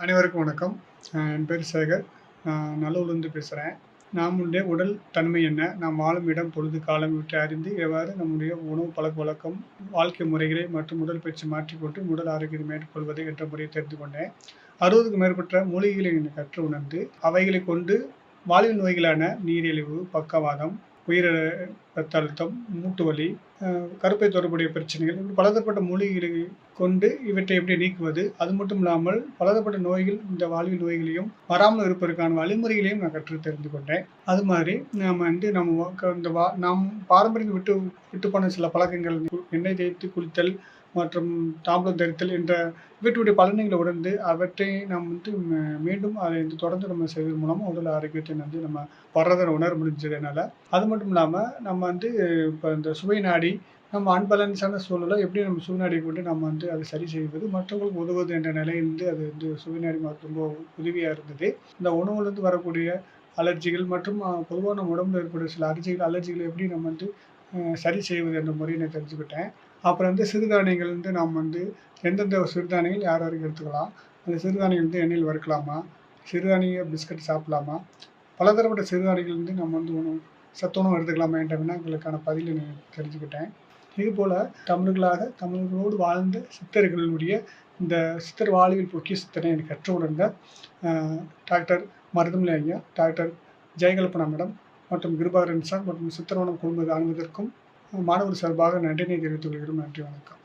அனைவருக்கும் வணக்கம். என் பேர் சேகர். நான் நல்லூர்லேருந்து பேசுகிறேன் நம்முடைய உடல் தன்மை என்ன? நாம் வாழும் இடம் பொழுது காலம் இவற்றை அறிந்து எவ்வாறு நம்முடைய உணவு பழக்க வழக்கம் வாழ்க்கை முறைகளை மற்றும் உடல் பயிற்சி மாற்றிக்கொண்டு உடல் ஆரோக்கியத்தை மேற்கொள்வது என்ற முறையை தெரிந்து கொண்டேன். அறுபதுக்கும் மேற்பட்ட மூலிகைகளை கற்று உணர்ந்து அவைகளை கொண்டு வாழ்வியல் நோய்களான நீரிழிவு பக்கவாதம் உயிர ரத்த அழுத்தம் மூட்டு வலி கருப்பை தொடர்புடைய பிரச்சனைகள் இப்படி பலதரப்பட்ட மூலிகைகளை கொண்டு இவற்றை எப்படி நீக்குவது அது மட்டும் இல்லாமல் பலதரப்பட்ட நோய்கள் இந்த வாழ்வில் நோய்களையும் வராமல் இருப்பதற்கான வழிமுறைகளையும் நான் கற்று தெரிந்து கொண்டேன். அது மாதிரி நாம் வந்து நம்ம இந்த வா நாம் பாரம்பரியம் விட்டு விட்டு போன சில பழக்கங்கள் எண்ணெய் தேய்த்து குளித்தல் மற்றும் தாம்பலம் தரித்தல் என்ற இவற்றுடைய பலன்களை உணர்ந்து அவற்றை நாம் வந்து மீண்டும் அதை வந்து தொடர்ந்து நம்ம செய்வதன் மூலமாக உடல் ஆரோக்கியத்தை வந்து நம்ம வர்றதை உணர முடிஞ்சதுனால. அது மட்டும் இல்லாமல் நம்ம வந்து இப்போ இந்த சுவை நாடி நம்ம அன்பலன்ஸான சூழலை எப்படி நம்ம சுவைநாடி கொண்டு நம்ம வந்து அதை சரி செய்வது மற்றவங்களுக்கு உதவுவது என்ற நிலையிலிருந்து அது வந்து சுவைநாடி மருத்துவம் ரொம்ப உதவியாக இருந்தது. இந்த உணவுலேருந்து வரக்கூடிய அலர்ஜிகள் மற்றும் பொதுவாக நம்ம உடம்புல ஏற்படும் சில அலர்ஜிகள் அலர்ஜிகளை எப்படி நம்ம வந்து சரி செய்வது என்ற முறையை நான் தெரிஞ்சுக்கிட்டேன். அப்புறம் வந்து சிறுதானியங்கள் வந்து நாம் வந்து எந்தெந்த சிறுதானியங்கள் யார் வரைக்கும் எடுத்துக்கலாம்? அந்த சிறுதானியங்கள் வந்து எண்ணெயில் வறுக்கலாமா? சிறுதானிய பிஸ்கட் சாப்பிடலாமா? பலதரப்பட்ட சிறுதானியங்கள் வந்து நம்ம வந்து உணவு சத்துணவு எடுத்துக்கலாமா என்ற வினாக்களுக்கான பதிலை நான் தெரிஞ்சுக்கிட்டேன். இதுபோல் தமிழர்களாக தமிழர்களோடு வாழ்ந்த சித்தர்களுடைய இந்த சித்தர் வாழ்வில் சித்தனை எனக்கு கற்று உணர்ந்த டாக்டர் மருதமலை ஐயா டாக்டர் ஜெயகல்பனா மேடம் மற்றும் கிருபாகரன் சார் மற்றும் சித்திரவனம் குழும அனுமதிக்கும் மாணவர் சார்பாக நன்றினை தெரிவித்துக் கொள்கிறோம். நன்றி வணக்கம்.